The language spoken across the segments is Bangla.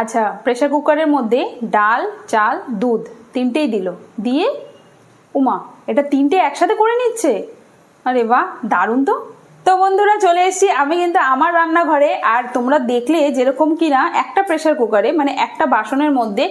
আচ্ছা প্রেশার কুকারের মধ্যে ডাল, চাল, দুধ তিনটেই দিল। দিয়ে উমা, এটা তিনটে একসাথে করে নিচ্ছে? আরে বাহ, দারুণ তো। তো বন্ধুরা, চলে এসেছি আমি কিন্তু আমার রান্নাঘরে। আর তোমরা দেখলে যেরকম কিনা একটা প্রেশার কুকারে মানে একটা বাসনের মধ্যে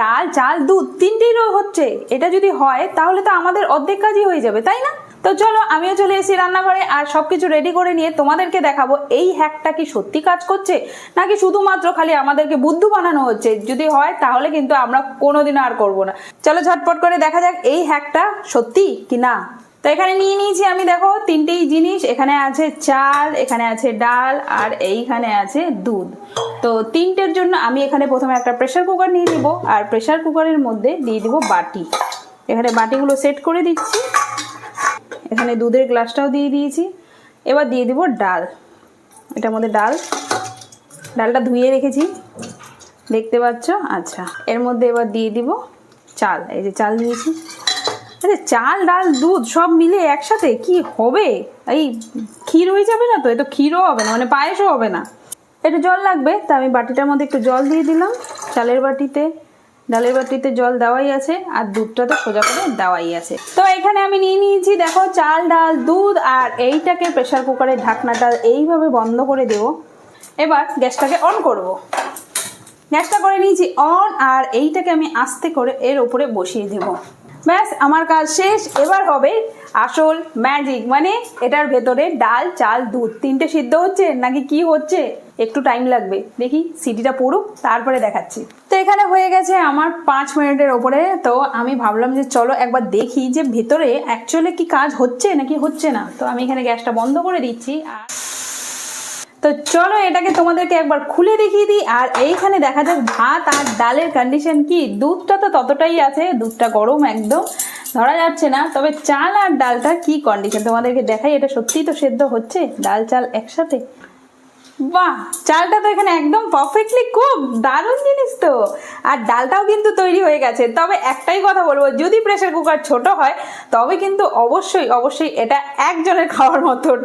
ডাল, চাল, দুধ তিনটেই হচ্ছে। এটা যদি হয়, তাহলে তো আমাদের অর্ধেক কাজই হয়ে যাবে, তাই না? তো চলো, আমিও চলে এসেছি রান্নাঘরে আর সবকিছু রেডি করে নিয়ে তোমাদেরকে দেখাবো, এই হ্যাকটা কি সত্যি কাজ করছে? নাকি শুধুমাত্র খালি আমাদেরকে বুদ্ধু বানানো হচ্ছে? যদি হয়, তাহলে কিন্তু আমরা কোনোদিনও আর করব না। চলো, ঝটপট করে দেখা যাক এই হ্যাকটা সত্যি কি না? তো এখানে নিয়ে নিয়েছি আমি, দেখো, তিনটেই জিনিস। এখানে আছে চাল, এখানে আছে ডাল, আর এইখানে আছে দুধ। তো তিনটের জন্য আমি এখানে প্রথমে একটা প্রেশার কুকার নিয়ে নিব, আর প্রেশার কুকারের মধ্যে দিয়ে দিব বাটি। এখানে বাটিগুলো সেট করে দিচ্ছি। এখানে দুধের গ্লাসটাও দিয়ে দিয়েছি। এবার দিয়ে দিব ডাল। এটার মধ্যে ডাল। ডালটা ধুয়ে রেখেছি। দেখতে পাচ্ছ? আচ্ছা। এর মধ্যে এবার দিয়ে দিব চাল। এই যে চাল দিয়েছি। আচ্ছা চাল, ডাল, দুধ সব মিলে একসাথে? কি হবে? এই ক্ষীর হয়ে যাবে না তো? এ তো ক্ষীরও হবে না মানে পায়েসও হবে না। একটু জল লাগবে, তা আমি বাটিটার মধ্যে একটু জল দিয়ে দিলাম। চালের বাটিতে ডালের বাটিতে জল দেওয়াই আছে আর দুধটা তো সোজা করে দেওয়াই আছে। তো এখানে আমি নিয়ে নিয়েছি, দেখো, চাল, ডাল, দুধ আর এইটাকে প্রেশার কুকারের ঢাকনাটা এইভাবে বন্ধ করে দেবো। এবার গ্যাসটাকে অন করব। গ্যাসটা করে নিয়েছি অন আর এইটাকে আমি আস্তে করে এর উপরে বসিয়ে দেব। ব্যাস, আমার কাজ শেষ। এবার হবে আসল ম্যাজিক মানে এটার ভেতরে ডাল, চাল, দুধ তিনটে সিদ্ধ হচ্ছে নাকি কি হচ্ছে? একটু টাইম লাগবে। দেখি সিটিটা পড়ুক, তারপরে দেখাচ্ছি। তো এখানে হয়ে গেছে আমার পাঁচ মিনিটের ওপরে। তো আমি ভাবলাম যে চলো একবার দেখি যে ভেতরে অ্যাকচুয়ালি কি কাজ হচ্ছে নাকি হচ্ছে না। তো আমি এখানে গ্যাসটা বন্ধ করে দিচ্ছি আর তো চলো এটাকে তোমাদেরকে একবার খুলে দেখিয়ে দিই। আর এইখানে দেখা যাক ভাত আর ডালের কন্ডিশন কি। দুধটা তো ততটাই আছে, দুধটা গরম একদম। ধরা যাচ্ছে না, তবে চাল আর ডালটা কি কন্ডিশন তোমাদেরকে দেখাই, এটা সত্যিই তো সেদ্ধ হচ্ছে? ডাল চাল একসাথে? বাহ, চালটা তো এখানে একদম পারফেক্টলি খুব দারুণ জিনিস তো। আর ডালটাও কিন্তু তৈরি হয়ে গেছে। তবে একটাই কথা বলব, যদি প্রেসার কুকার ছোট হয়, তবে কিন্তু অবশ্যই অবশ্যই এটা একজনের খাওয়ার মতন।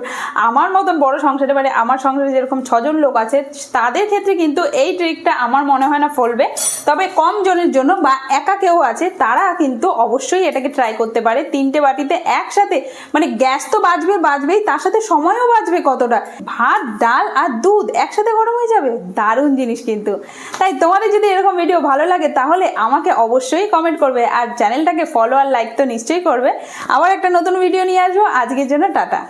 আমার মতন বড় সংসারে মানে আমার সংসারে যেরকম ছজন লোক আছে, তাদের ক্ষেত্রে কিন্তু এই ট্রিকটা আমার মনে হয় না ফলবে। তবে কম জনের জন্য বা একা কেউ আছে, তারা কিন্তু অবশ্যই এটাকে ট্রাই করতে পারে। তিনটে বাটিতে একসাথে মানে গ্যাস তো বাঁচবে বাঁচবেই তার সাথে সময়ও বাঁচবে কতটা। ভাত, ডাল আর দুধ একসাথে গরম হয়ে যাবে? দারুণ জিনিস কিন্তু। তাই তোমাদের যদি এরকম ভিডিও ভালো লাগে, তাহলে আমাকে অবশ্যই কমেন্ট করবে। আর চ্যানেলটাকে ফলো আর লাইক তো নিশ্চয়ই করবে। আবার একটা নতুন ভিডিও নিয়ে আসব। আজকের জন্য টাটা।